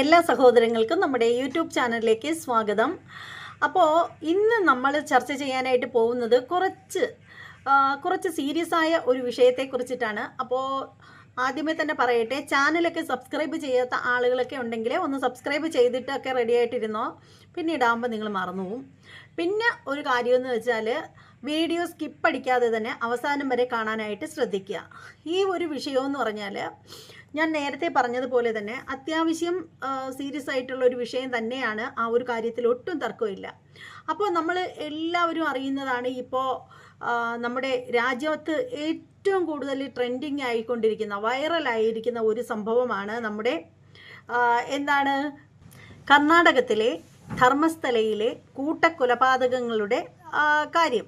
എല്ലാ സഹോദരങ്ങൾക്കും നമ്മുടെ യൂട്യൂബ് ചാനലിലേക്ക് സ്വാഗതം. അപ്പോൾ ഇന്ന് നമ്മൾ ചർച്ച ചെയ്യാനായിട്ട് പോകുന്നത് കുറച്ച് കുറച്ച് സീരിയസ് ആയ ഒരു വിഷയത്തെക്കുറിച്ചിട്ടാണ് അപ്പോൾ ആദ്യമേ തന്നെ പറയട്ടെ ചാനലൊക്കെ സബ്സ്ക്രൈബ് ചെയ്യാത്ത ആളുകളൊക്കെ ഉണ്ടെങ്കിൽ ഒന്ന് സബ്സ്ക്രൈബ് ചെയ്തിട്ടൊക്കെ റെഡി ആയിട്ടിരുന്നോ? പിന്നീടാകുമ്പോൾ നിങ്ങൾ മറന്നുപോകും. പിന്നെ ഒരു കാര്യമെന്ന് വെച്ചാൽ വീഡിയോ സ്കിപ്പ് അടിക്കാതെ തന്നെ അവസാനം വരെ കാണാനായിട്ട് ശ്രദ്ധിക്കുക. ഈ ഒരു വിഷയമെന്ന് പറഞ്ഞാൽ ഞാൻ നേരത്തെ പറഞ്ഞതുപോലെ തന്നെ അത്യാവശ്യം സീരിയസ് ആയിട്ടുള്ള ഒരു വിഷയം തന്നെയാണ് ആ ഒരു കാര്യത്തിൽ ഒട്ടും തർക്കമില്ല. അപ്പോൾ നമ്മൾ എല്ലാവരും അറിയുന്നതാണ് ഇപ്പോൾ നമ്മുടെ രാജ്യത്ത് ഏറ്റവും കൂടുതൽ ട്രെൻഡിങ് ആയിക്കൊണ്ടിരിക്കുന്ന വൈറലായിരിക്കുന്ന ഒരു സംഭവമാണ് നമ്മുടെ എന്താണ് കർണാടകത്തിലെ ധർമ്മസ്ഥലയിലെ കൂട്ടക്കൊലപാതകങ്ങളുടെ കാര്യം.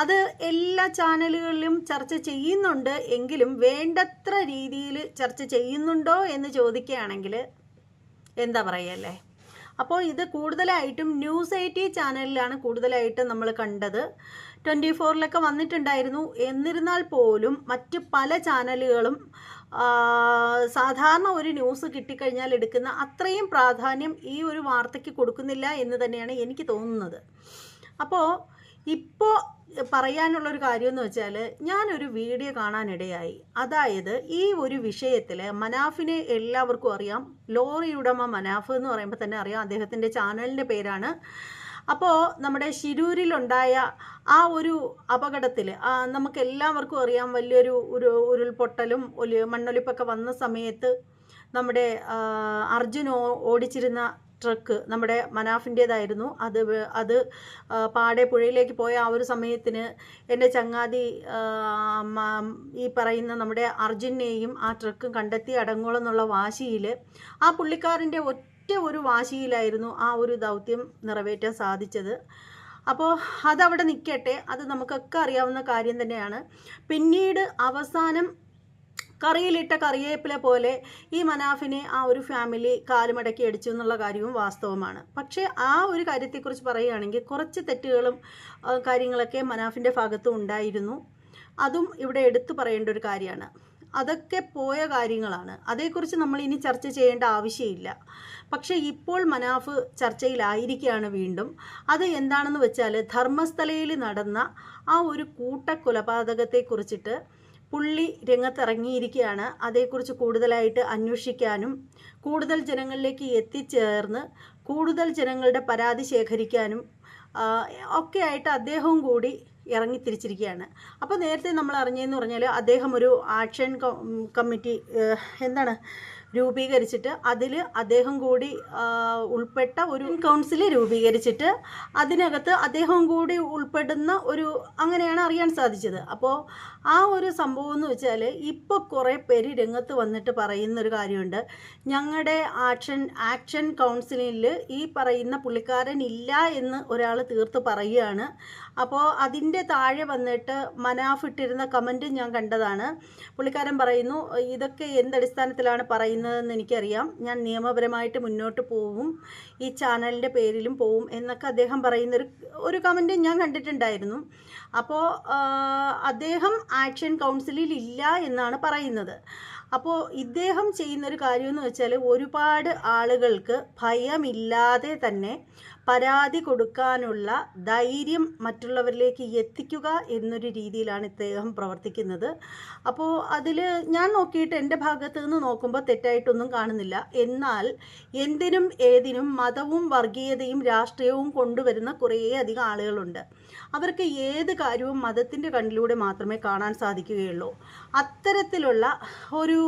അത് എല്ലാ ചാനലുകളിലും ചർച്ച ചെയ്യുന്നുണ്ട് എങ്കിലും വേണ്ടത്ര രീതിയിൽ ചർച്ച ചെയ്യുന്നുണ്ടോ എന്ന് ചോദിക്കുകയാണെങ്കിൽ എന്താ പറയല്ലേ അപ്പോൾ ഇത് കൂടുതലായിട്ടും ന്യൂസ് എയ്റ്റി ചാനലിലാണ് കൂടുതലായിട്ടും നമ്മൾ കണ്ടത്. ട്വന്റി ഫോറിലൊക്കെ വന്നിട്ടുണ്ടായിരുന്നു. എന്നിരുന്നാൽ പോലും മറ്റ് പല ചാനലുകളും സാധാരണ ഒരു ന്യൂസ് കിട്ടിക്കഴിഞ്ഞാൽ എടുക്കുന്ന അത്രയും പ്രാധാന്യം ഈ ഒരു വാർത്തയ്ക്ക് കൊടുക്കുന്നില്ല എന്ന് തന്നെയാണ് എനിക്ക് തോന്നുന്നത്. അപ്പോൾ ഇപ്പോൾ പറയാനുള്ള ഒരു കാര്യം എന്ന് വെച്ചാൽ ഞാനൊരു വീഡിയോ കാണാനിടയായി. അതായത് ഈ ഒരു വിഷയത്തിൽ മനാഫിനെ എല്ലാവർക്കും അറിയാം. ലോറി ഉടമ മനാഫ് എന്ന് പറയുമ്പോൾ തന്നെ അറിയാം അദ്ദേഹത്തിന്റെ ചാനലിന്റെ പേരാണ്. അപ്പോൾ നമ്മുടെ ശിരൂരിലുണ്ടായ ആ ഒരു അപകടത്തിൽ നമുക്ക് എല്ലാവർക്കും അറിയാം വലിയൊരു ഒരു ഉരുൾപൊട്ടലും മണ്ണൊലിപ്പൊക്കെ വന്ന സമയത്ത് നമ്മുടെ അർജുനോ ഓടിച്ചിരുന്ന ട്രക്ക് നമ്മുടെ മനാഫിന്റേതായിരുന്നു. അത് അത് പാടെ പുഴയിലേക്ക് പോയ ആ ഒരു സമയത്തിന് എന്റെ ചങ്ങാതി ഈ പറയുന്ന നമ്മുടെ അർജുനെയും ആ ട്രക്കും കണ്ടെത്തി അടങ്ങോളെന്നുള്ള വാശിയിൽ ആ പുള്ളിക്കാരന്റെ ഒറ്റ ഒരു വാശിയിലായിരുന്നു ആ ഒരു ദൗത്യം നിറവേറ്റാൻ സാധിച്ചത്. അപ്പോൾ അതവിടെ നിൽക്കട്ടെ. അത് നമുക്കൊക്കെ അറിയാവുന്ന കാര്യം തന്നെയാണ്. പിന്നീട് അവസാനം കറിയിലിട്ട കറിവേപ്പില പോലെ ഈ മനാഫിനെ ആ ഒരു ഫാമിലി കാലുമടക്കി അടിച്ചു എന്നുള്ള കാര്യവും വാസ്തവമാണ്. പക്ഷേ ആ ഒരു കാര്യത്തെക്കുറിച്ച് പറയുകയാണെങ്കിൽ കുറച്ച് തെറ്റുകളും കാര്യങ്ങളൊക്കെ മനാഫിന്റെ ഭാഗത്തും ഉണ്ടായിരുന്നു. അതും ഇവിടെ എടുത്തു പറയേണ്ട ഒരു കാര്യമാണ്. അതൊക്കെ പോയ കാര്യങ്ങളാണ്. അതേക്കുറിച്ച് നമ്മൾ ഇനി ചർച്ച ചെയ്യേണ്ട ആവശ്യമില്ല. പക്ഷേ ഇപ്പോൾ മനാഫ് ചർച്ചയിലായിരിക്കുകയാണ് വീണ്ടും. അത് എന്താണെന്ന് വെച്ചാൽ ധർമ്മസ്ഥലയിൽ നടന്ന ആ ഒരു കൂട്ടക്കൊലപാതകത്തെക്കുറിച്ചിട്ട് പുള്ളി രംഗത്തിറങ്ങിയിരിക്കുകയാണ്. അതേക്കുറിച്ച് കൂടുതലായിട്ട് അന്വേഷിക്കാനും കൂടുതൽ ജനങ്ങളിലേക്ക് എത്തിച്ചേർന്ന് കൂടുതൽ ജനങ്ങളുടെ പരാതി ശേഖരിക്കാനും ഒക്കെ ആയിട്ട് അദ്ദേഹവും കൂടി ഇറങ്ങി തിരിച്ചിരിക്കുകയാണ് അപ്പോൾ നേരത്തെ നമ്മൾ അറിഞ്ഞതെന്ന് പറഞ്ഞാൽ അദ്ദേഹം ഒരു ആക്ഷൻ കമ്മിറ്റി എന്താണ് രൂപീകരിച്ചിട്ട് അതിൽ അദ്ദേഹം കൂടി ഉൾപ്പെട്ട ഒരു കൗൺസിൽ രൂപീകരിച്ചിട്ട് അതിനകത്ത് അദ്ദേഹം കൂടി ഉൾപ്പെടുന്ന ഒരു അങ്ങനെയാണ് അറിയാൻ സാധിച്ചത്. അപ്പോൾ ആ ഒരു സംഭവം എന്ന് വെച്ചാൽ ഇപ്പോൾ കുറേ പേര് രംഗത്ത് വന്നിട്ട് പറയുന്നൊരു കാര്യമുണ്ട്. ഞങ്ങളുടെ ആക്ഷൻ ആക്ഷൻ കൗൺസിലിൽ ഈ പറയുന്ന പുള്ളിക്കാരൻ ഇല്ല എന്ന് ഒരാൾ തീർത്ത് പറയുകയാണ്. അപ്പോൾ അതിന്റെ താഴെ വന്നിട്ട് മനാഫ് ഇട്ടിരുന്ന കമന്റ് ഞാൻ കണ്ടതാണ്. പുള്ളിക്കാരൻ പറയുന്നു ഇതൊക്കെ എന്തടിസ്ഥാനത്തിലാണ് പറയുന്നതെന്ന് എനിക്കറിയാം. ഞാൻ നിയമപരമായിട്ട് മുന്നോട്ട് പോവും. ഈ ചാനലിന്റെ പേരിലും പോവും എന്നൊക്കെ അദ്ദേഹം പറയുന്നൊരു ഒരു കമന്റ് ഞാൻ കണ്ടിട്ടുണ്ടായിരുന്നു. അപ്പോൾ അദ്ദേഹം ആക്ഷൻ കൗൺസിലിൽ ഇല്ല എന്നാണ് പറയുന്നത്. അപ്പോൾ ഇദ്ദേഹം ചെയ്യുന്നൊരു കാര്യമെന്ന് വെച്ചാൽ ഒരുപാട് ആളുകൾക്ക് ഭയമില്ലാതെ തന്നെ പരാതി കൊടുക്കാനുള്ള ധൈര്യം മറ്റുള്ളവരിലേക്ക് എത്തിക്കുക എന്നൊരു രീതിയിലാണ് ഇദ്ദേഹം പ്രവർത്തിക്കുന്നത്. അപ്പോൾ അതിൽ ഞാൻ നോക്കിയിട്ട് എന്റെ ഭാഗത്ത് നിന്ന് നോക്കുമ്പോൾ തെറ്റായിട്ടൊന്നും കാണുന്നില്ല. എന്നാൽ എന്തിനും ഏതിനും മതവും വർഗീയതയും രാഷ്ട്രീയവും കൊണ്ടുവരുന്ന കുറേയധികം ആളുകളുണ്ട്. അവർക്ക് ഏത് കാര്യവും മതത്തിന്റെ കണ്ണിലൂടെ മാത്രമേ കാണാൻ സാധിക്കുകയുള്ളൂ. അത്തരത്തിലുള്ള ഒരു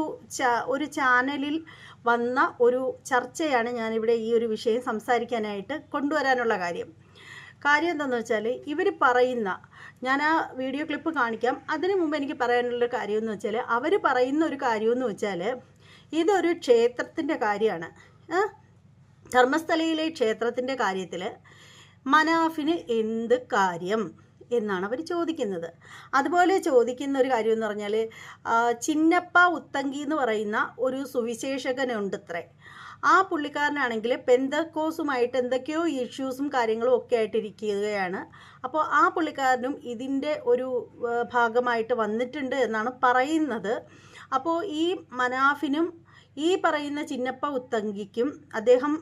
ഒരു ചാനലിൽ വന്ന ഒരു ചർച്ചയാണ് ഞാനിവിടെ ഈ ഒരു വിഷയം സംസാരിക്കാനായിട്ട് കൊണ്ടുവരാനുള്ള കാര്യം. കാര്യം എന്താണെന്ന് വെച്ചാൽ ഇവർ പറയുന്ന ഞാൻ ആ വീഡിയോ ക്ലിപ്പ് കാണിക്കാം. അതിനു മുമ്പ് എനിക്ക് പറയാനുള്ള കാര്യം എന്ന് വെച്ചാൽ അവർ പറയുന്ന ഒരു കാര്യമെന്ന് വെച്ചാൽ ഇതൊരു ക്ഷേത്രത്തിന്റെ കാര്യമാണ്? ധർമ്മസ്ഥലയിലെ ക്ഷേത്രത്തിന്റെ കാര്യത്തിൽ മനാഫിന് എന്ത് കാര്യം? എന്നാണ് അവർ ചോദിക്കുന്നത്. അതുപോലെ ചോദിക്കുന്ന ഒരു കാര്യം എന്ന് പറഞ്ഞാൽ ചിന്നപ്പ ഉത്തങ്കി എന്ന് പറയുന്ന ഒരു സുവിശേഷകനുണ്ട് അത്രേ ആ പുള്ളിക്കാരനാണെങ്കിൽ പെന്തക്കോസുമായിട്ട് എന്തൊക്കെയോ ഇഷ്യൂസും കാര്യങ്ങളും ഒക്കെ ആയിട്ടിരിക്കുകയാണ്. അപ്പോൾ ആ പുള്ളിക്കാരനും ഇതിന്റെ ഒരു ഭാഗമായിട്ട് വന്നിട്ടുണ്ട് എന്നാണ് പറയുന്നത്. അപ്പോൾ ഈ മനാഫിനും ഈ പറയുന്ന ചിന്നപ്പ ഉത്തങ്കിക്കും അദ്ദേഹം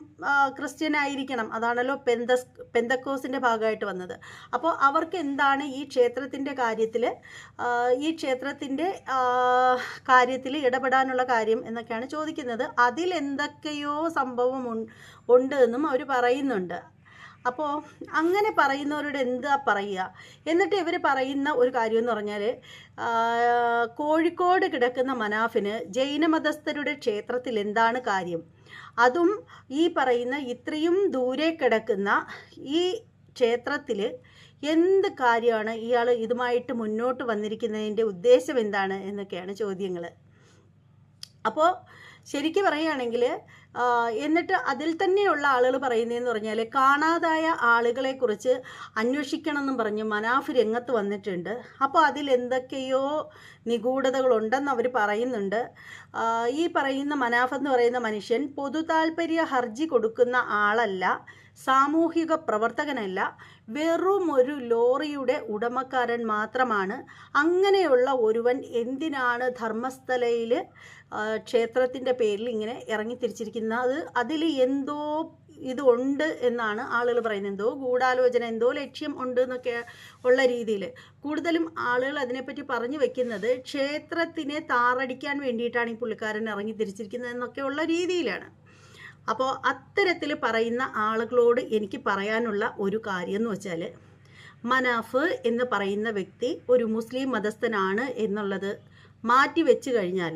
ക്രിസ്ത്യൻ ആയിരിക്കണം അതാണല്ലോ പെന്തസ് പെന്തക്കോസിന്റെ ഭാഗമായിട്ട് വന്നത്. അപ്പോൾ അവർക്ക് എന്താണ് ഈ ക്ഷേത്രത്തിന്റെ കാര്യത്തിൽ ഈ ക്ഷേത്രത്തിന്റെ കാര്യത്തിൽ ഇടപെടാനുള്ള കാര്യം എന്നൊക്കെയാണ് ചോദിക്കുന്നത്. അതിൽ എന്തൊക്കെയോ സംഭവം ഉണ്ട് എന്നും അവർ പറയുന്നുണ്ട്. അപ്പോൾ അങ്ങനെ പറയുന്നവരോട് എന്താ പറയുക? എന്നിട്ട് ഇവർ പറയുന്ന ഒരു കാര്യം എന്ന് പറഞ്ഞാൽ കോഴിക്കോട് കിടക്കുന്ന മനാഫിന് ജൈനമതസ്ഥരുടെ ക്ഷേത്രത്തിൽ എന്താണ് കാര്യം? അതും ഈ പറയുന്ന ഇത്രയും ദൂരെ കിടക്കുന്ന ഈ ക്ഷേത്രത്തിൽ എന്ത് കാര്യമാണ് ഇയാൾ ഇതുമായിട്ട് മുന്നോട്ട് വന്നിരിക്കുന്നതിന്റെ ഉദ്ദേശം എന്താണ് എന്നൊക്കെയാണ് ചോദ്യങ്ങൾ അപ്പോൾ ശരിക്കും പറയുകയാണെങ്കിൽ എന്നിട്ട് അതിൽ തന്നെയുള്ള ആളുകൾ പറയുന്നതെന്ന് പറഞ്ഞാൽ കാണാതായ ആളുകളെക്കുറിച്ച് അന്വേഷിക്കണം എന്നും പറഞ്ഞ് മനാഫ് രംഗത്ത് വന്നിട്ടുണ്ട്. അപ്പോൾ അതിൽ എന്തൊക്കെയോ നിഗൂഢതകളുണ്ടെന്ന് അവർ പറയുന്നുണ്ട്. ഈ പറയുന്ന മനാഫ് എന്ന് പറയുന്ന മനുഷ്യൻ പൊതു താല്പര്യ ഹർജി കൊടുക്കുന്ന ആളല്ല സാമൂഹിക പ്രവർത്തകനല്ല വെറും ഒരു ലോറിയുടെ ഉടമക്കാരൻ മാത്രമാണ്. അങ്ങനെയുള്ള ഒരുവൻ എന്തിനാണ് ധർമ്മസ്ഥലയിൽ ക്ഷേത്രത്തിന്റെ പേരിൽ ഇങ്ങനെ ഇറങ്ങി തിരിച്ചിരിക്കുന്നത് അതിൽ എന്തോ ഇത് ഉണ്ട് എന്നാണ് ആളുകൾ പറയുന്നത്. എന്തോ ഗൂഢാലോചന എന്തോ ലക്ഷ്യം ഉണ്ട് എന്നൊക്കെ ഉള്ള രീതിയിൽ. കൂടുതലും ആളുകൾ അതിനെപ്പറ്റി പറഞ്ഞു വെക്കുന്നത് ക്ഷേത്രത്തിനെ താറടിക്കാൻ വേണ്ടിയിട്ടാണ് ഈ പുള്ളിക്കാരൻ ഇറങ്ങി തിരിച്ചിരിക്കുന്നത് എന്നൊക്കെയുള്ള രീതിയിലാണ്. അപ്പോൾ അത്തരത്തിൽ പറയുന്ന ആളുകളോട് എനിക്ക് പറയാനുള്ള ഒരു കാര്യം എന്ന് വെച്ചാൽ മനാഫ് എന്ന് പറയുന്ന വ്യക്തി ഒരു മുസ്ലിം മതസ്ഥനാണ് എന്നുള്ളത് മാറ്റി വെച്ച് കഴിഞ്ഞാൽ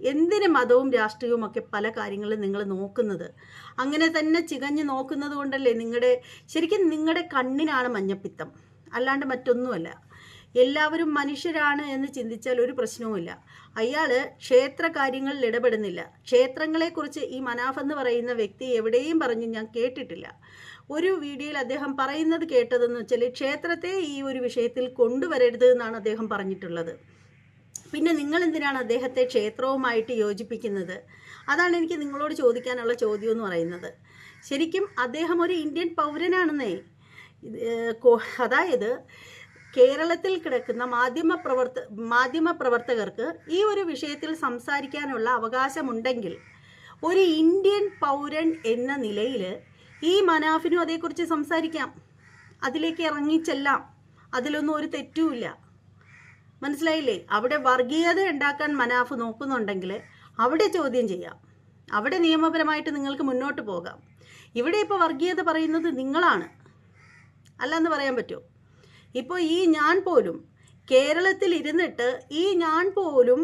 എന്തിന് മതവും രാഷ്ട്രീയവും ഒക്കെ പല കാര്യങ്ങളും നിങ്ങൾ നോക്കുന്നത്? അങ്ങനെ തന്നെ ചികഞ്ഞ് നോക്കുന്നത് കൊണ്ടല്ലേ നിങ്ങളുടെ ശരിക്കും നിങ്ങളുടെ കണ്ണിനാണ് മഞ്ഞപ്പിത്തം. അല്ലാണ്ട് മറ്റൊന്നുമല്ല. എല്ലാവരും മനുഷ്യരാണ് എന്ന് ചിന്തിച്ചാൽ ഒരു പ്രശ്നവുമില്ല. അയാൾ ക്ഷേത്ര കാര്യങ്ങളിൽ ഇടപെടുന്നില്ല. ക്ഷേത്രങ്ങളെക്കുറിച്ച് ഈ മനാഫ് എന്ന് പറയുന്ന വ്യക്തി എവിടെയും പറഞ്ഞ് ഞാൻ കേട്ടിട്ടില്ല. ഒരു വീഡിയോയിൽ അദ്ദേഹം പറയുന്നത് കേട്ടതെന്ന് വെച്ചാൽ ക്ഷേത്രത്തെ ഈ ഒരു വിഷയത്തിൽ കൊണ്ടുവരരുത് എന്നാണ് അദ്ദേഹം പറഞ്ഞിട്ടുള്ളത്. പിന്നെ നിങ്ങൾ എന്തിനാണ് അദ്ദേഹത്തെ ക്ഷേത്രവുമായിട്ട് യോജിപ്പിക്കുന്നത്? അതാണ് എനിക്ക് നിങ്ങളോട് ചോദിക്കാനുള്ള ചോദ്യം എന്ന് പറയുന്നത്. ശരിക്കും അദ്ദേഹം ഒരു ഇന്ത്യൻ പൗരനാണെന്നേ. അതായത് കേരളത്തിൽ കിടക്കുന്ന മാധ്യമ പ്രവർത്ത മാധ്യമ പ്രവർത്തകർക്ക് ഈ ഒരു വിഷയത്തിൽ സംസാരിക്കാനുള്ള അവകാശമുണ്ടെങ്കിൽ ഒരു ഇന്ത്യൻ പൗരൻ എന്ന നിലയിൽ ഈ മനാഫിനും അതേക്കുറിച്ച് സംസാരിക്കാം. അതിലേക്ക് ഇറങ്ങിച്ചെല്ലാം അതിലൊന്നും ഒരു തെറ്റുമില്ല. മനസ്സിലായില്ലേ? അവിടെ വർഗീയത ഉണ്ടാക്കാൻ മനാഫ് നോക്കുന്നുണ്ടെങ്കിൽ അവിടെ ചോദ്യം ചെയ്യാം. അവിടെ നിയമപരമായിട്ട് നിങ്ങൾക്ക് മുന്നോട്ട് പോകാം. ഇവിടെ ഇപ്പോൾ വർഗീയത പറയുന്നത് നിങ്ങളാണ്. അല്ലെന്ന് പറയാൻ പറ്റുമോ? ഇപ്പോൾ ഈ ഞാൻ പോലും കേരളത്തിൽ ഇരുന്നിട്ട് ഈ ഞാൻ പോലും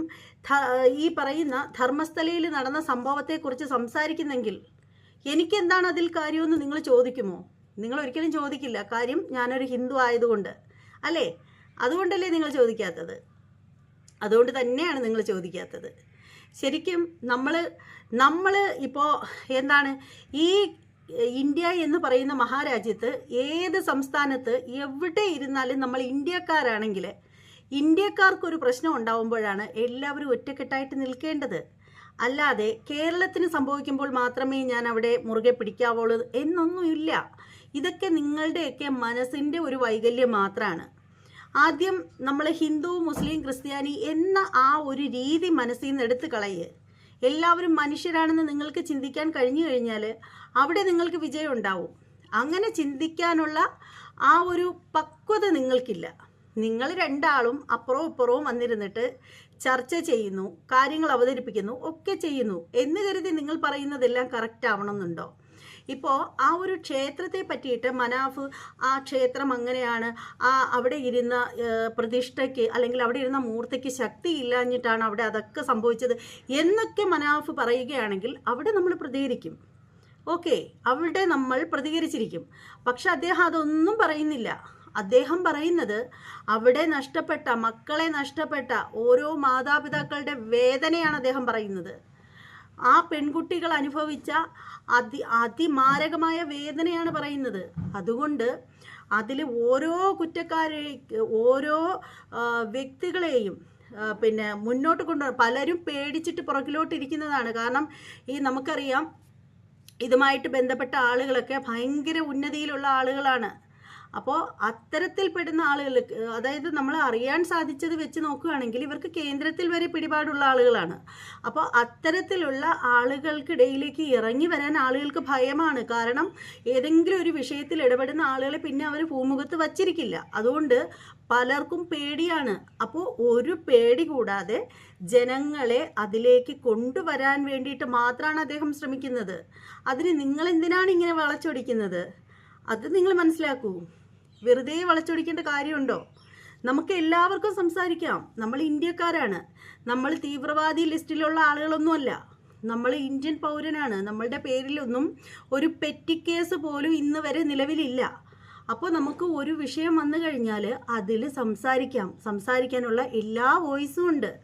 ഈ പറയുന്ന ധർമ്മസ്ഥലയിൽ നടന്ന സംഭവത്തെക്കുറിച്ച് സംസാരിക്കുന്നെങ്കിൽ എനിക്കെന്താണ് അതിൽ കാര്യമെന്ന് നിങ്ങൾ ചോദിക്കുമോ? നിങ്ങൾ ഒരിക്കലും ചോദിക്കില്ല. കാര്യം ഞാനൊരു ഹിന്ദു ആയതുകൊണ്ട്. അല്ലേ? അതുകൊണ്ടല്ലേ നിങ്ങൾ ചോദിക്കാത്തത്? അതുകൊണ്ട് തന്നെയാണ് നിങ്ങൾ ചോദിക്കാത്തത്. ശരിക്കും നമ്മൾ നമ്മൾ ഇപ്പോൾ എന്താണ് ഈ ഇന്ത്യ എന്ന് പറയുന്ന മഹാരാജ്യത്ത് ഏത് സംസ്ഥാനത്ത് എവിടെ ഇരുന്നാലും നമ്മൾ ഇന്ത്യക്കാരാണെങ്കിൽ ഇന്ത്യക്കാർക്കൊരു പ്രശ്നം ഉണ്ടാവുമ്പോഴാണ് എല്ലാവരും ഒറ്റക്കെട്ടായിട്ട് നിൽക്കേണ്ടത്. അല്ലാതെ കേരളത്തിന് സംഭവിക്കുമ്പോൾ മാത്രമേ ഞാൻ അവിടെ മുറുകെ പിടിക്കാവുള്ളൂ എന്നൊന്നുമില്ല. ഇതൊക്കെ നിങ്ങളുടെയൊക്കെ മനസ്സിന്റെ ഒരു വൈകല്യം മാത്രമാണ് ആദ്യം നമ്മൾ ഹിന്ദു മുസ്ലിം ക്രിസ്ത്യാനി എന്ന ആ ഒരു രീതി മനസ്സിൽ നിന്ന് എടുത്ത് കളയുക എല്ലാവരും മനുഷ്യരാണെന്ന് നിങ്ങൾക്ക് ചിന്തിക്കാൻ കഴിഞ്ഞു കഴിഞ്ഞാൽ അവിടെ നിങ്ങൾക്ക് വിജയം ഉണ്ടാവും. അങ്ങനെ ചിന്തിക്കാനുള്ള ആ ഒരു പക്വത നിങ്ങൾക്കില്ല. നിങ്ങൾ രണ്ടാളും അപ്പുറവും ഇപ്പുറവും വന്നിരുന്നിട്ട് ചർച്ച ചെയ്യുന്നു കാര്യങ്ങൾ അവതരിപ്പിക്കുന്നു ഒക്കെ ചെയ്യുന്നു എന്ന് കരുതി നിങ്ങൾ പറയുന്നതെല്ലാം കറക്റ്റ് ആവണമെന്നുണ്ടോ? ഇപ്പോൾ ആ ഒരു ക്ഷേത്രത്തെ പറ്റിയിട്ട് മനാഫ് ആ ക്ഷേത്രം അങ്ങനെയാണ് ആ അവിടെ ഇരുന്ന പ്രതിഷ്ഠയ്ക്ക് അല്ലെങ്കിൽ അവിടെ ഇരുന്ന മൂർത്തിക്ക് ശക്തി ഇല്ലാഞ്ഞിട്ടാണ് അവിടെ അതൊക്കെ സംഭവിച്ചത് എന്നൊക്കെ മനാഫ് പറയുകയാണെങ്കിൽ അവിടെ നമ്മൾ പ്രതികരിക്കും. ഓക്കെ അവിടെ നമ്മൾ പ്രതികരിച്ചിരിക്കും. പക്ഷെ അദ്ദേഹം അതൊന്നും പറയുന്നില്ല. അദ്ദേഹം പറയുന്നത് അവിടെ നഷ്ടപ്പെട്ട മക്കളെ നഷ്ടപ്പെട്ട ഓരോ മാതാപിതാക്കളുടെ വേദനയാണ് അദ്ദേഹം പറയുന്നത്. ആ പെൺകുട്ടികൾ അനുഭവിച്ച അതി അതിമാരകമായ വേദനയാണ് പറയുന്നത്. അതുകൊണ്ട് അതിൽ ഓരോ കുറ്റക്കാരെ ഓരോ വ്യക്തികളെയും പിന്നെ മുന്നോട്ട് കൊണ്ടു പലരും പേടിച്ചിട്ട് പുറകിലോട്ടിരിക്കുന്നതാണ്. കാരണം ഈ നമുക്കറിയാം ഇതുമായിട്ട് ബന്ധപ്പെട്ട ആളുകളൊക്കെ ഭയങ്കര ഉന്നതിയിലുള്ള ആളുകളാണ്. അപ്പോൾ അത്തരത്തിൽപ്പെടുന്ന ആളുകൾക്ക് അതായത് നമ്മൾ അറിയാൻ സാധിച്ചത് വെച്ച് നോക്കുകയാണെങ്കിൽ ഇവർക്ക് കേന്ദ്രത്തിൽ വരെ പിടിപാടുള്ള ആളുകളാണ്. അപ്പോൾ അത്തരത്തിലുള്ള ആളുകൾക്കിടയിലേക്ക് ഇറങ്ങി വരാൻ ആളുകൾക്ക് ഭയമാണ്. കാരണം ഏതെങ്കിലും ഒരു വിഷയത്തിൽ ഇടപെടുന്ന ആളുകളെ പിന്നെ അവർ ഭൂമുഖത്ത് വച്ചിരിക്കില്ല. അതുകൊണ്ട് പലർക്കും പേടിയാണ്. അപ്പോൾ ഒരു പേടി കൂടാതെ ജനങ്ങളെ അതിലേക്ക് കൊണ്ടുവരാൻ വേണ്ടിയിട്ട് മാത്രമാണ് അദ്ദേഹം ശ്രമിക്കുന്നത്. അതിന് നിങ്ങൾ എന്തിനാണ് ഇങ്ങനെ വളച്ചൊടിക്കുന്നത്? അത് നിങ്ങൾ മനസ്സിലാക്കൂ. വെറുതെ വളച്ചൊടിക്കേണ്ട കാര്യമുണ്ടോ? നമുക്ക് എല്ലാവർക്കും സംസാരിക്കാം. നമ്മൾ ഇന്ത്യക്കാരാണ്. നമ്മൾ തീവ്രവാദി ലിസ്റ്റിലുള്ള ആളുകളൊന്നുമല്ല. നമ്മൾ ഇന്ത്യൻ പൗരനാണ്. നമ്മളുടെ പേരിലൊന്നും ഒരു പെറ്റി കേസ് പോലും ഇന്ന് വരെ നിലവിലില്ല. അപ്പോൾ നമുക്ക് ഒരു വിഷയം വന്നു കഴിഞ്ഞാൽ അതിൽ സംസാരിക്കാം. സംസാരിക്കാനുള്ള എല്ലാ വോയിസും ഉണ്ട്.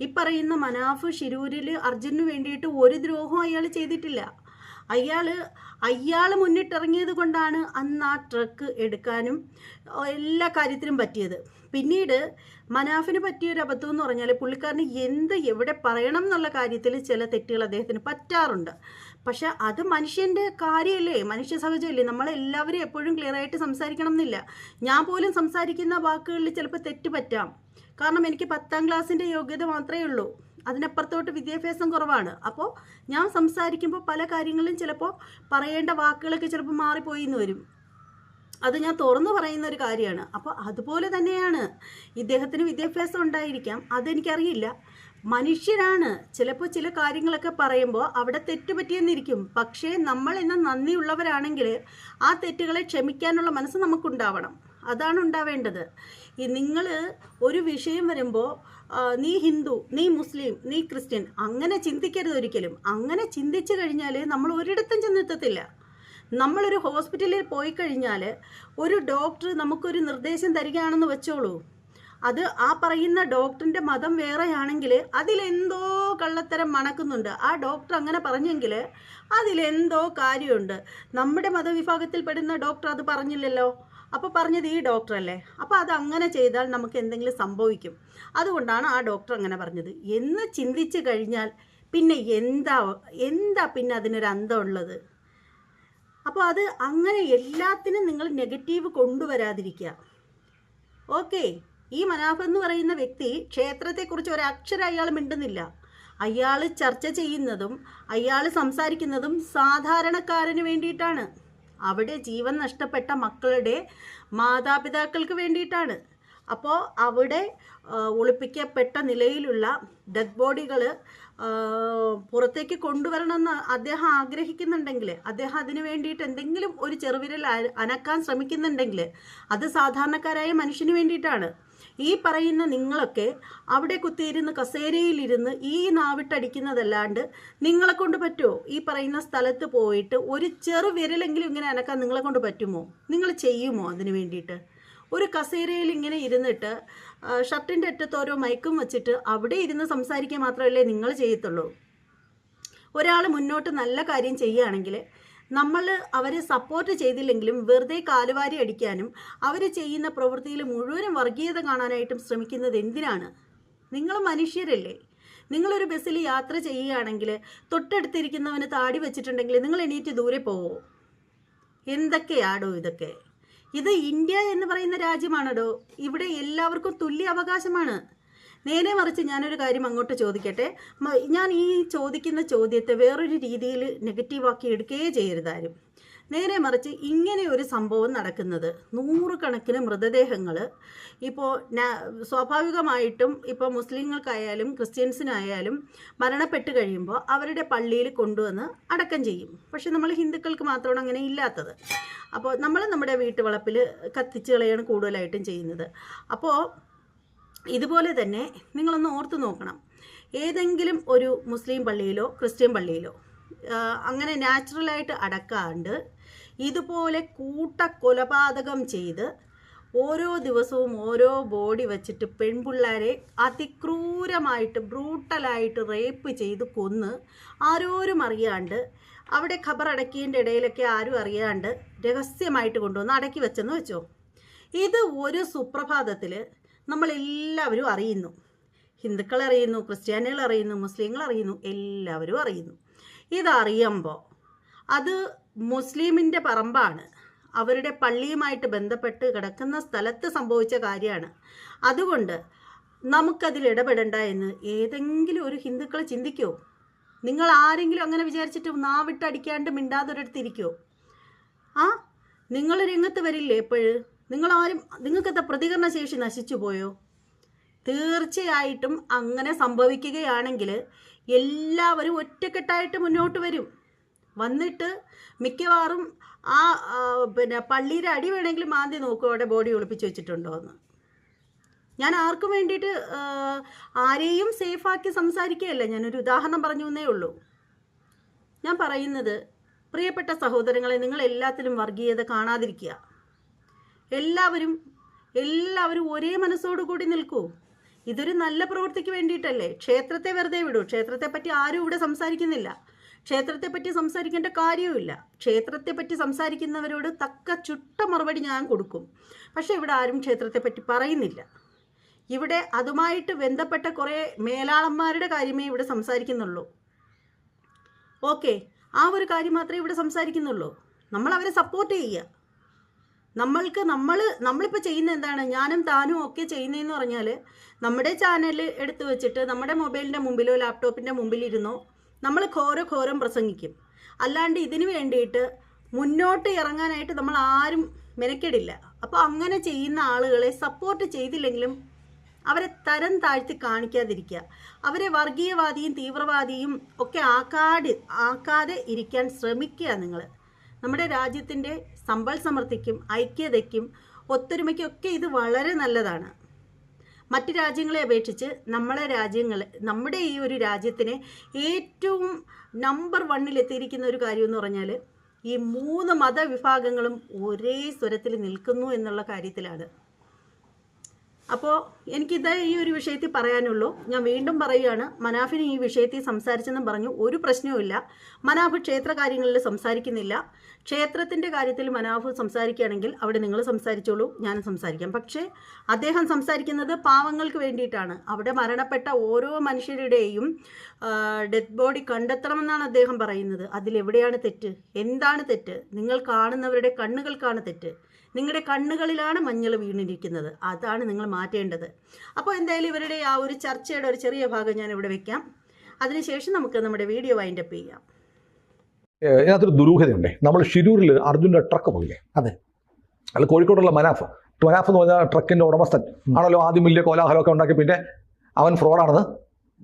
ഈ പറയുന്ന മനാഫ് ഷിരൂരിൽ അർജുനു വേണ്ടിയിട്ട് ഒരു ദ്രോഹവും അയാൾ ചെയ്തിട്ടില്ല. അയാൾ അയാൾ മുന്നിട്ടിറങ്ങിയത് കൊണ്ടാണ് അന്ന് ആ ട്രക്ക് എടുക്കാനും എല്ലാ കാര്യത്തിനും പറ്റിയത്. പിന്നീട് മനാഫിന് പറ്റിയൊരു അബദ്ധം എന്ന് പറഞ്ഞാൽ പുള്ളിക്കാരന് എന്ത് എവിടെ പറയണം എന്നുള്ള കാര്യത്തിൽ ചില തെറ്റുകൾ അദ്ദേഹത്തിന് പറ്റാറുണ്ട്. പക്ഷെ അത് മനുഷ്യന്റെ കാര്യമല്ലേ? മനുഷ്യ സഹജമല്ലേ? നമ്മളെല്ലാവരും എപ്പോഴും ക്ലിയർ ആയിട്ട് സംസാരിക്കണം എന്നില്ല. ഞാൻ പോലും സംസാരിക്കുന്ന വാക്കുകളിൽ ചിലപ്പോൾ തെറ്റ് പറ്റാം. കാരണം എനിക്ക് പത്താം ക്ലാസ്സിന്റെ യോഗ്യത മാത്രമേ ഉള്ളൂ. അതിനപ്പുറത്തോട്ട് വിദ്യാഭ്യാസം കുറവാണ്. അപ്പോൾ ഞാൻ സംസാരിക്കുമ്പോൾ പല കാര്യങ്ങളും ചിലപ്പോൾ പറയേണ്ട വാക്കുകളൊക്കെ ചിലപ്പോൾ മാറിപ്പോയി എന്ന് വരും. അത് ഞാൻ തുറന്നു പറയുന്ന ഒരു കാര്യമാണ്. അപ്പോൾ അതുപോലെ തന്നെയാണ്. ഇദ്ദേഹത്തിന് വിദ്യാഭ്യാസം ഉണ്ടായിരിക്കാം. അതെനിക്കറിയില്ല. മനുഷ്യരാണ്. ചിലപ്പോൾ ചില കാര്യങ്ങളൊക്കെ പറയുമ്പോൾ അവിടെ തെറ്റ് പറ്റിയെന്നിരിക്കും. പക്ഷേ നമ്മൾ എന്ന നന്ദിയുള്ളവരാണെങ്കിൽ ആ തെറ്റുകളെ ക്ഷമിക്കാനുള്ള മനസ്സ് നമുക്കുണ്ടാവണം. അതാണ് ഉണ്ടാവേണ്ടത്. ഈ നിങ്ങൾ ഒരു വിഷയം വരുമ്പോൾ നീ ഹിന്ദു നീ മുസ്ലിം നീ ക്രിസ്ത്യൻ അങ്ങനെ ചിന്തിക്കരുത് ഒരിക്കലും. അങ്ങനെ ചിന്തിച്ചു കഴിഞ്ഞാൽ നമ്മൾ ഒരിടത്തും ചെന്നെത്തത്തില്ല നമ്മളൊരു ഹോസ്പിറ്റലിൽ പോയി കഴിഞ്ഞാൽ ഒരു ഡോക്ടർ നമുക്കൊരു നിർദ്ദേശം തരികയാണെന്ന് വെച്ചോളൂ. അത് ആ പറയുന്ന ഡോക്ടറിന്റെ മതം വേറെയാണെങ്കിൽ അതിലെന്തോ കള്ളത്തരം മണക്കുന്നുണ്ട്. ആ ഡോക്ടർ അങ്ങനെ പറഞ്ഞെങ്കിൽ അതിലെന്തോ കാര്യമുണ്ട്. നമ്മുടെ മതവിഭാഗത്തിൽപ്പെടുന്ന ഡോക്ടർ അത് പറഞ്ഞില്ലല്ലോ. അപ്പോൾ പറഞ്ഞത് ഈ ഡോക്ടർ അല്ലേ? അപ്പോൾ അത് അങ്ങനെ ചെയ്താൽ നമുക്ക് എന്തെങ്കിലും സംഭവിക്കും. അതുകൊണ്ടാണ് ആ ഡോക്ടർ അങ്ങനെ പറഞ്ഞത്. എന്ന് ചിന്തിച്ചു കഴിഞ്ഞാൽ പിന്നെ എന്താ എന്താ പിന്നെ അതിനൊരു അന്തമുള്ളത് അപ്പോൾ അത് അങ്ങനെ എല്ലാത്തിനും നിങ്ങൾ നെഗറ്റീവ് കൊണ്ടുവരാതിരിക്കുക. ഓക്കെ ഈ മനാഫ് എന്ന് പറയുന്ന വ്യക്തി ക്ഷേത്രത്തെക്കുറിച്ച് ഒരക്ഷരം അയാൾ മിണ്ടുന്നില്ല. അയാൾ ചർച്ച ചെയ്യുന്നതും അയാൾ സംസാരിക്കുന്നതും സാധാരണക്കാരന് വേണ്ടിയിട്ടാണ്. അവിടെ ജീവൻ നഷ്ടപ്പെട്ട മക്കളുടെ മാതാപിതാക്കൾക്ക് വേണ്ടിയിട്ടാണ്. അപ്പോൾ അവിടെ ഒളിപ്പിക്കപ്പെട്ട നിലയിലുള്ള ഡെഡ് ബോഡികൾ പുറത്തേക്ക് കൊണ്ടുവരണമെന്ന് അദ്ദേഹം ആഗ്രഹിക്കുന്നുണ്ടെങ്കിൽ അദ്ദേഹം അതിന് വേണ്ടിയിട്ട് എന്തെങ്കിലും ഒരു ചെറുവിരൽ അനക്കാൻ ശ്രമിക്കുന്നുണ്ടെങ്കിൽ അത് സാധാരണക്കാരായ മനുഷ്യന് വേണ്ടിയിട്ടാണ്. ഈ പറയുന്ന നിങ്ങളൊക്കെ അവിടെ കുത്തിയിരുന്ന് കസേരയിലിരുന്ന് ഈ നാവിട്ടടിക്കുന്നതല്ലാണ്ട് നിങ്ങളെ കൊണ്ട് പറ്റുമോ ഈ പറയുന്ന സ്ഥലത്ത് പോയിട്ട് ഒരു ചെറു വിരലെങ്കിലും ഇങ്ങനെ അനക്കാൻ നിങ്ങളെ കൊണ്ട് പറ്റുമോ? നിങ്ങൾ ചെയ്യുമോ അതിന് വേണ്ടിയിട്ട്? ഒരു കസേരയിൽ ഇങ്ങനെ ഇരുന്നിട്ട് ഷർട്ടിന്റെ അറ്റത്ത് ഓരോ മയക്കും വെച്ചിട്ട് അവിടെ ഇരുന്ന് സംസാരിക്കുക മാത്രമല്ലേ നിങ്ങൾ ചെയ്യത്തുള്ളൂ? ഒരാൾ മുന്നോട്ട് നല്ല കാര്യം ചെയ്യുകയാണെങ്കിൽ നമ്മൾ അവരെ സപ്പോർട്ട് ചെയ്തില്ലെങ്കിലും വെറുതെ കാലുവാരി അടിക്കാനും അവർ ചെയ്യുന്ന പ്രവൃത്തിയിൽ മുഴുവനും വർഗീയത കാണാനായിട്ടും ശ്രമിക്കുന്നത് എന്തിനാണ്? നിങ്ങൾ മനുഷ്യരല്ലേ? നിങ്ങളൊരു ബസ്സിൽ യാത്ര ചെയ്യുകയാണെങ്കിൽ തൊട്ടടുത്തിരിക്കുന്നവന് താടി വെച്ചിട്ടുണ്ടെങ്കിൽ നിങ്ങൾ എണീറ്റ് ദൂരെ പോവോ? എന്തൊക്കെയാടോ ഇതൊക്കെ? ഇത് ഇന്ത്യ എന്ന് പറയുന്ന രാജ്യമാണടോ. ഇവിടെ എല്ലാവർക്കും തുല്യ അവകാശമാണ്. നേരെ മറിച്ച് ഞാനൊരു കാര്യം അങ്ങോട്ട് ചോദിക്കട്ടെ? ഞാൻ ഈ ചോദിക്കുന്ന ചോദ്യത്തെ വേറൊരു രീതിയിൽ നെഗറ്റീവാക്കി എടുക്കുകയേ ചെയ്യരുതാരും നേരെ മറിച്ച് ഇങ്ങനെ ഒരു സംഭവം നടക്കുന്നത് നൂറുകണക്കിന് മൃതദേഹങ്ങൾ ഇപ്പോൾ സ്വാഭാവികമായിട്ടും ഇപ്പോൾ മുസ്ലിങ്ങൾക്കായാലും ക്രിസ്ത്യൻസിനായാലും മരണപ്പെട്ട് കഴിയുമ്പോൾ അവരുടെ പള്ളിയിൽ കൊണ്ടുവന്ന് അടക്കം ചെയ്യും. പക്ഷെ നമ്മൾ ഹിന്ദുക്കൾക്ക് മാത്രമാണ് അങ്ങനെ ഇല്ലാത്തത്. അപ്പോൾ നമ്മൾ നമ്മുടെ വീട്ടുവളപ്പിൽ കത്തിച്ച് കളയാണ് കൂടുതലായിട്ടും ചെയ്യുന്നത്. അപ്പോൾ ഇതുപോലെ തന്നെ നിങ്ങളൊന്ന് ഓർത്ത് നോക്കണം. ഏതെങ്കിലും ഒരു മുസ്ലിം പള്ളിയിലോ ക്രിസ്ത്യൻ പള്ളിയിലോ അങ്ങനെ നാച്ചുറലായിട്ട് അടക്കാണ്ട് ഇതുപോലെ കൂട്ട കൊലപാതകം ചെയ്ത് ഓരോ ദിവസവും ഓരോ ബോഡി വച്ചിട്ട് പെൺപിള്ളേരെ അതിക്രൂരമായിട്ട് ബ്രൂട്ടലായിട്ട് റേപ്പ് ചെയ്ത് കൊന്ന് ആരോരും അറിയാണ്ട് അവിടെ ഖബർ അടക്കിയതിന്റെ ഇടയിലൊക്കെ ആരും അറിയാണ്ട് രഹസ്യമായിട്ട് കൊണ്ടുവന്ന് അടക്കി വെച്ചെന്ന് വെച്ചോ? ഇത് ഒരു സുപ്രഭാതത്തിൽ നമ്മളെല്ലാവരും അറിയുന്നു. ഹിന്ദുക്കൾ അറിയുന്നു ക്രിസ്ത്യാനികൾ അറിയുന്നു മുസ്ലിങ്ങൾ അറിയുന്നു എല്ലാവരും അറിയുന്നു. ഇതറിയുമ്പോൾ അത് മുസ്ലിമിന്റെ പറമ്പാണ്. അവരുടെ പള്ളിയുമായിട്ട് ബന്ധപ്പെട്ട് കിടക്കുന്ന സ്ഥലത്ത് സംഭവിച്ച കാര്യമാണ്. അതുകൊണ്ട് നമുക്കതിൽ ഇടപെടണ്ട എന്ന് ഏതെങ്കിലും ഒരു ഹിന്ദുക്കൾ ചിന്തിക്കുമോ നിങ്ങൾ ആരെങ്കിലും അങ്ങനെ വിചാരിച്ചിട്ട് നാവിട്ടടിക്കാണ്ട് മിണ്ടാതൊരിടത്തിരിക്കുമോ ആ? നിങ്ങൾ രംഗത്ത് വരില്ലേ എപ്പോഴ്? നിങ്ങൾ ആരും നിങ്ങൾക്കത്തെ പ്രതികരണ ശേഷി നശിച്ചു പോയോ? തീർച്ചയായിട്ടും അങ്ങനെ സംഭവിക്കുകയാണെങ്കിൽ എല്ലാവരും ഒറ്റക്കെട്ടായിട്ട് മുന്നോട്ട് വരും. വന്നിട്ട് മിക്കവാറും ആ പിന്നെ പള്ളിയുടെ അടി വേണമെങ്കിൽ മാന്തി നോക്കും അവിടെ ബോഡി ഒളിപ്പിച്ച് വെച്ചിട്ടുണ്ടോ എന്ന്. ഞാൻ ആർക്കും വേണ്ടിയിട്ട് ആരെയും സേഫാക്കി സംസാരിക്കുകയല്ല. ഞാനൊരു ഉദാഹരണം പറഞ്ഞു എന്നേ ഉള്ളൂ. ഞാൻ പറയുന്നത് പ്രിയപ്പെട്ട സഹോദരങ്ങളെ നിങ്ങൾ എല്ലാത്തിലും വർഗീയത കാണാതിരിക്കുക. എല്ലാവരും എല്ലാവരും ഒരേ മനസ്സോടു കൂടി നിൽക്കൂ. ഇതൊരു നല്ല പ്രവൃത്തിക്ക് വേണ്ടിയിട്ടല്ലേ? ക്ഷേത്രത്തെ വെറുതെ വിടൂ. ക്ഷേത്രത്തെ പറ്റി ആരും ഇവിടെ സംസാരിക്കുന്നില്ല. ക്ഷേത്രത്തെ പറ്റി സംസാരിക്കേണ്ട കാര്യവുമില്ല. ക്ഷേത്രത്തെ പറ്റി സംസാരിക്കുന്നവരോട് തക്ക ചുട്ട മറുപടി ഞാൻ കൊടുക്കും. പക്ഷേ ഇവിടെ ആരും ക്ഷേത്രത്തെ പറ്റി പറയുന്നില്ല. ഇവിടെ അതുമായിട്ട് ബന്ധപ്പെട്ട കുറേ മേലാളന്മാരുടെ കാര്യമേ ഇവിടെ സംസാരിക്കുന്നുള്ളൂ. ഓക്കെ ആ ഒരു കാര്യം മാത്രമേ ഇവിടെ സംസാരിക്കുന്നുള്ളൂ. നമ്മൾ അവരെ സപ്പോർട്ട് ചെയ്യുക. നമ്മൾക്ക് നമ്മൾ നമ്മളിപ്പോൾ ചെയ്യുന്ന എന്താണ്? ഞാനും താനും ഒക്കെ ചെയ്യുന്നതെന്ന് പറഞ്ഞാൽ നമ്മുടെ ചാനൽ എടുത്തു വെച്ചിട്ട് നമ്മുടെ മൊബൈലിന്റെ മുമ്പിലോ ലാപ്ടോപ്പിന്റെ മുമ്പിലിരുന്നോ നമ്മൾ ഘോര ഘോരം പ്രസംഗിക്കും. അല്ലാണ്ട് ഇതിന് വേണ്ടിയിട്ട് മുന്നോട്ട് ഇറങ്ങാനായിട്ട് നമ്മൾ ആരും മെനക്കെടില്ല. അപ്പോൾ അങ്ങനെ ചെയ്യുന്ന ആളുകളെ സപ്പോർട്ട് ചെയ്തില്ലെങ്കിലും അവരെ തരം താഴ്ത്തി കാണിക്കാതിരിക്കുക. അവരെ വർഗീയവാദിയും തീവ്രവാദിയും ഒക്കെ ആക്കാതെ ആക്കാതെ ഇരിക്കാൻ ശ്രമിക്കുക നിങ്ങൾ നമ്മുടെ രാജ്യത്തിന്റെ സമ്പൽ സമൃദ്ധിക്കും ഐക്യതയ്ക്കും ഒത്തൊരുമയ്ക്കും ഒക്കെ ഇത് വളരെ നല്ലതാണ്. മറ്റു രാജ്യങ്ങളെ അപേക്ഷിച്ച് നമ്മളെ രാജ്യങ്ങൾ നമ്മുടെ ഈ ഒരു രാജ്യത്തിനെ ഏറ്റവും നമ്പർ വണ്ണിലെത്തിയിരിക്കുന്ന ഒരു കാര്യം എന്ന് പറഞ്ഞാൽ ഈ മൂന്ന് മതവിഭാഗങ്ങളും ഒരേ സ്വരത്തിൽ നിൽക്കുന്നു എന്നുള്ള കാര്യത്തിലാണ്. അപ്പോൾ എനിക്കിത് ഈ ഒരു വിഷയത്തിൽ പറയാനുള്ളൂ. ഞാൻ വീണ്ടും പറയുകയാണ് മനാഫിന് ഈ വിഷയത്തിൽ സംസാരിച്ചെന്നും പറഞ്ഞു ഒരു പ്രശ്നവുമില്ല മനാഫ് ക്ഷേത്ര കാര്യങ്ങളിൽ സംസാരിക്കുന്നില്ല. ക്ഷേത്രത്തിന്റെ കാര്യത്തിൽ മനാഫ് സംസാരിക്കുകയാണെങ്കിൽ അവിടെ നിങ്ങൾ സംസാരിച്ചോളൂ ഞാൻ സംസാരിക്കാം. പക്ഷേ അദ്ദേഹം സംസാരിക്കുന്നത് പാവങ്ങൾക്ക് വേണ്ടിയിട്ടാണ്. അവിടെ മരണപ്പെട്ട ഓരോ മനുഷ്യരുടെയും ഡെത്ത് ബോഡി കണ്ടെത്തണമെന്നാണ് അദ്ദേഹം പറയുന്നത്. അതിലെവിടെയാണ് തെറ്റ്? എന്താണ് തെറ്റ്? നിങ്ങൾ കാണുന്നവരുടെ കണ്ണുകൾക്കാണ് തെറ്റ്. നിങ്ങളുടെ കണ്ണുകളിലാണ് മഞ്ഞൾ വീണിരിക്കുന്നത്. അതാണ് നിങ്ങൾ മാറ്റേണ്ടത്. അപ്പോൾ എന്തായാലും ഇവരുടെ ആ ഒരു ചർച്ചയുടെ ഒരു ചെറിയ ഭാഗം ഞാൻ ഇവിടെ വെക്കാം. അതിനുശേഷം നമുക്ക് നമ്മുടെ വീഡിയോ വൈൻഡപ്പ് ചെയ്യാം. ഇതിനകത്തൊരു ദുരൂഹതയുണ്ടേ. നമ്മൾ ഷിരൂരിൽ അർജുന്റെ ട്രക്ക് പോയില്ലേ അതെ. അല്ല കോഴിക്കോടുള്ള മനാഫ്. മനാഫ് എന്ന് പറഞ്ഞാൽ ട്രക്കിന്റെ ഉടമസ്ഥൻ. ആണല്ലോ ആദ്യം വലിയ കോലാഹലമൊക്കെ ഉണ്ടാക്കി പിന്നെ അവൻ ഫ്രോഡാണെന്ന്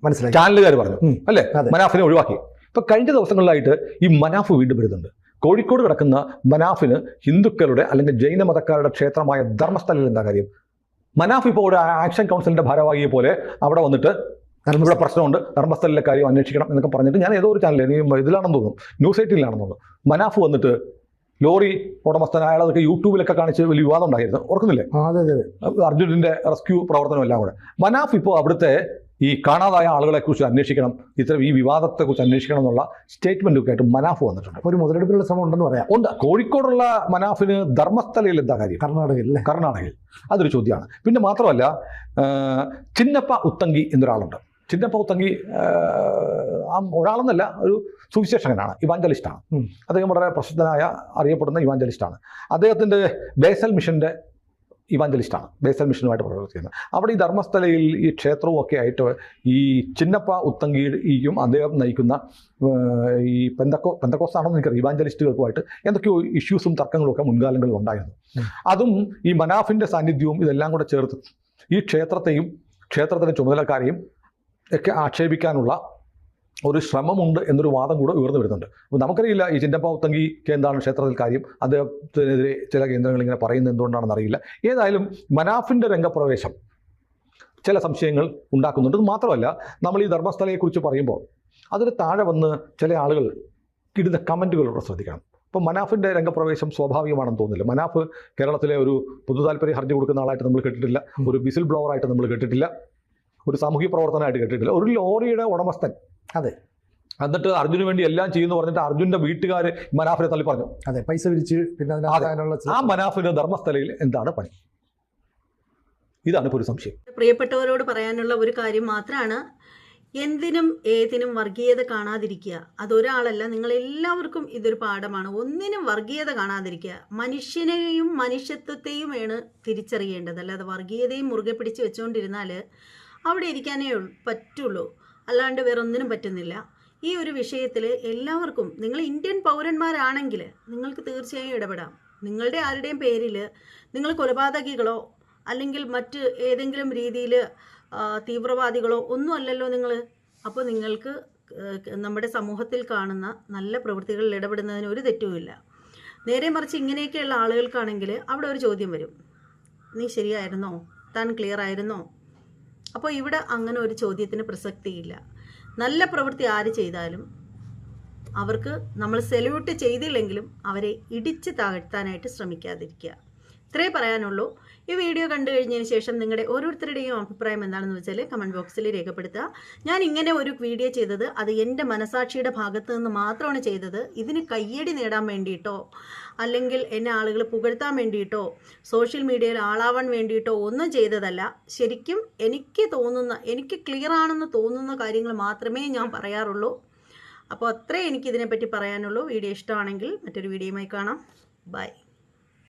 മനസ്സിലായി. ചാനലുകാർ പറഞ്ഞു. അല്ലേ? മനാഫിനെ ഒഴിവാക്കി. ഇപ്പൊ കഴിഞ്ഞ ദിവസങ്ങളിലായിട്ട് ഈ മനാഫ് വീണ്ടും വരുന്നുണ്ട്. കോഴിക്കോട് കിടക്കുന്ന മനാഫിന് ഹിന്ദുക്കളുടെ അല്ലെങ്കിൽ ജൈന മതക്കാരുടെ ക്ഷേത്രമായ ധർമ്മസ്ഥലിൽ എന്താ കാര്യം? മനാഫ് ഇപ്പോൾ ഒരു ആക്ഷൻ കൗൺസിലിന്റെ ഭാരവാഹിയെ പോലെ അവിടെ വന്നിട്ട് ഇവിടെ പ്രശ്നമുണ്ട് ധർമ്മസ്ഥലിലെ കാര്യം അന്വേഷിക്കണം എന്നൊക്കെ പറഞ്ഞിട്ട് ഞാൻ ഏതോ ഒരു ചാനലിൽ നീ ഇതിലാണെന്ന് തോന്നുന്നു ന്യൂസ് എയ്റ്റിലാണെന്ന് തോന്നുന്നു. മനാഫ് വന്നിട്ട് ലോറി ഉടമസ്ഥൻ അയാളതൊക്കെ യൂട്യൂബിലൊക്കെ കാണിച്ച് വലിയ വിവാദം ഉണ്ടായിരുന്നു. ഓർക്കുന്നില്ലേ? അർജുനന്റെ റെസ്ക്യൂ പ്രവർത്തനം എല്ലാം കൂടെ. മനാഫ് ഇപ്പോൾ അവിടുത്തെ ഈ കാണാതായ ആളുകളെ കുറിച്ച് അന്വേഷിക്കണം. ഇത്തരം ഈ വിവാദത്തെ കുറിച്ച് അന്വേഷിക്കണം എന്നുള്ള സ്റ്റേറ്റ്മെന്റ് ഒക്കെ ആയിട്ട് മനാഫ് വന്നിട്ടുണ്ട്. ഒരു മുതലെടുപ്പിനുള്ള ശ്രമം ഉണ്ടെന്ന് പറയാം. ഉണ്ട്. കോഴിക്കോടുള്ള മനാഫിന് ധർമ്മസ്ഥലയിൽ എന്താ കാര്യം? കർണാടകയിൽ അല്ലേ? കർണാടകയിൽ. അതൊരു ചോദ്യമാണ്. പിന്നെ മാത്രമല്ല ചിന്നപ്പ ഉത്തങ്കി എന്നൊരാളുണ്ട്. ചിന്നപ്പ ഉത്തങ്കി ഒരാളെന്നല്ല ഒരു സുവിശേഷകനാണ്. ഇവാഞ്ചലിസ്റ്റാണ്. അദ്ദേഹം വളരെ പ്രസിദ്ധനായ അറിയപ്പെടുന്ന ഇവാഞ്ചലിസ്റ്റാണ്. അദ്ദേഹത്തിന്റെ ബേസൽ മിഷന്റെ ഇവാഞ്ചലിസ്റ്റാണ്. ബേസൽ മിഷനുമായിട്ട് പ്രവർത്തിക്കുന്നത്. അവിടെ ഈ ധർമ്മസ്ഥലയിൽ ഈ ക്ഷേത്രവും ഒക്കെ ആയിട്ട് ഈ ചിന്നപ്പ ഉത്തങ്കിയും അദ്ദേഹം നയിക്കുന്ന ഈ പെന്തക്കോ പെന്തക്കോസ്താണെന്ന് എനിക്കറിയാം ഇവാഞ്ചലിസ്റ്റുകൾക്കുമായിട്ട് എന്തൊക്കെയോ ഇഷ്യൂസും തർക്കങ്ങളും ഒക്കെ മുൻകാലങ്ങളിൽ ഉണ്ടായിരുന്നു. അതും ഈ മനാഫിന്റെ സാന്നിധ്യവും ഇതെല്ലാം കൂടെ ചേർത്ത് ഈ ക്ഷേത്രത്തെയും ക്ഷേത്രത്തിന്റെ ചുമതലക്കാരെയും ഒക്കെ ആക്ഷേപിക്കാനുള്ള ഒരു ശ്രമമുണ്ട് എന്നൊരു വാദം കൂടെ ഉയർന്നു വരുന്നുണ്ട്. അപ്പോൾ നമുക്കറിയില്ല ഈ ചിന്തപ്പ ഉത്തങ്കിക്ക് എന്താണ് ക്ഷേത്രത്തിൽ കാര്യം. അദ്ദേഹത്തിനെതിരെ ചില കേന്ദ്രങ്ങൾ ഇങ്ങനെ പറയുന്നത് എന്തുകൊണ്ടാണെന്ന് അറിയില്ല. ഏതായാലും മനാഫിന്റെ രംഗപ്രവേശം ചില സംശയങ്ങൾ ഉണ്ടാക്കുന്നുണ്ട്. മാത്രമല്ല നമ്മൾ ഈ ധർമ്മസ്ഥലയെക്കുറിച്ച് പറയുമ്പോൾ അതിന് താഴെ വന്ന് ചില ആളുകൾ ഇടുന്ന കമന്റുകളോട് ശ്രദ്ധിക്കണം. ഇപ്പം മനാഫിന്റെ രംഗപ്രവേശം സ്വാഭാവികമാണെന്ന് തോന്നുന്നില്ല. മനാഫ് കേരളത്തിലെ ഒരു പൊതു താല്പര്യ ഹർജി കൊടുക്കുന്ന ആളായിട്ട് നമ്മൾ കേട്ടിട്ടില്ല. ഒരു വിസിൽ ബ്ലോവറായിട്ട് നമ്മൾ കേട്ടിട്ടില്ല. ഒരു സാമൂഹ്യ പ്രവർത്തനമായിട്ട് കേട്ടിട്ടില്ല. ഒരു ലോറിയുടെ ഉടമസ്ഥൻ. അതെ. എന്നിട്ട് അർജുന് വേണ്ടി എല്ലാം ചെയ്യുന്നു പറഞ്ഞിട്ട് അർജുന്റെ വീട്ടുകാർ മനാഫിനെ തള്ളി പറഞ്ഞു. അതെ പൈസ വിരിച്ച് പിന്നെ. ആ മനാഫിന് ധർമ്മസ്ഥലയിൽ എന്താണ് പണി? ഇതാണ് ഇപ്പോൾ ഒരു സംശയം. പ്രിയപ്പെട്ടവരോട് പറയാനുള്ള ഒരു കാര്യം മാത്രമാണ് എന്തിനും ഏതിനും വർഗീയത കാണാതിരിക്കുക. അതൊരാളല്ല നിങ്ങൾ എല്ലാവർക്കും ഇതൊരു പാഠമാണ്. ഒന്നിനും വർഗീയത കാണാതിരിക്കുക. മനുഷ്യനെയും മനുഷ്യത്വത്തെയുമാണ് തിരിച്ചറിയേണ്ടത്. അല്ലാതെ വർഗീയതയും മുറുകെ പിടിച്ച് വെച്ചുകൊണ്ടിരുന്നാൽ അവിടെ ഇരിക്കാനേ പറ്റുള്ളൂ. അല്ലാണ്ട് വേറെ ഒന്നിനും പറ്റുന്നില്ല. ഈ ഒരു വിഷയത്തിൽ എല്ലാവർക്കും നിങ്ങൾ ഇന്ത്യൻ പൗരന്മാരാണെങ്കിൽ നിങ്ങൾക്ക് തീർച്ചയായും ഇടപെടാം. നിങ്ങളുടെ ആരുടെയും പേരിൽ നിങ്ങൾ കൊലപാതകികളോ അല്ലെങ്കിൽ മറ്റ് ഏതെങ്കിലും രീതിയിൽ തീവ്രവാദികളോ ഒന്നും അല്ലല്ലോ നിങ്ങൾ അപ്പോൾ നിങ്ങൾക്ക് നമ്മുടെ സമൂഹത്തിൽ കാണുന്ന നല്ല പ്രവൃത്തികളിൽ ഇടപെടുന്നതിന് ഒരു തെറ്റുമില്ല നേരെ മറിച്ച് ഇങ്ങനെയൊക്കെയുള്ള ആളുകൾക്കാണെങ്കിൽ അവിടെ ഒരു ചോദ്യം വരും. നീ ശരിയായിരുന്നോ? താൻ ക്ലിയർ ആയിരുന്നോ? അപ്പോൾ ഇവിടെ അങ്ങനെ ഒരു ചോദ്യത്തിന് പ്രസക്തിയില്ല. നല്ല പ്രവൃത്തി ആര് ചെയ്താലും അവർക്ക് നമ്മൾ സെല്യൂട്ട് ചെയ്തില്ലെങ്കിലും അവരെ ഇടിച്ച് താഴ്ത്താനായിട്ട് ശ്രമിക്കാതിരിക്കുക. ഇത്രേ പറയാനുള്ളൂ. ഈ വീഡിയോ കണ്ടു കഴിഞ്ഞതിന് ശേഷം നിങ്ങളുടെ ഓരോരുത്തരുടെയും അഭിപ്രായം എന്താണെന്ന് വെച്ചാൽ കമന്റ് ബോക്സിൽ രേഖപ്പെടുത്തുക. ഞാൻ ഇങ്ങനെ ഒരു വീഡിയോ ചെയ്തത് അത് എന്റെ മനസാക്ഷിയുടെ ഭാഗത്തു നിന്ന് മാത്രമാണ് ചെയ്തത്. ഇതിന് കയ്യടി നേടാൻ വേണ്ടിയിട്ടോ അല്ലെങ്കിൽ എന്നെ ആളുകൾ പുകഴ്ത്താൻ വേണ്ടിയിട്ടോ സോഷ്യൽ മീഡിയയിൽ ആളാവാൻ വേണ്ടിയിട്ടോ ഒന്നും ചെയ്തതല്ല. ശരിക്കും എനിക്ക് തോന്നുന്ന എനിക്ക് ക്ലിയർ ആണെന്ന് തോന്നുന്ന കാര്യങ്ങൾ മാത്രമേ ഞാൻ പറയാറുള്ളൂ. അപ്പോൾ അത്രേ എനിക്കിതിനെപ്പറ്റി പറയാനുള്ളൂ. വീഡിയോ ഇഷ്ടമാണെങ്കിൽ മറ്റൊരു വീഡിയോയുമായി കാണാം. ബൈ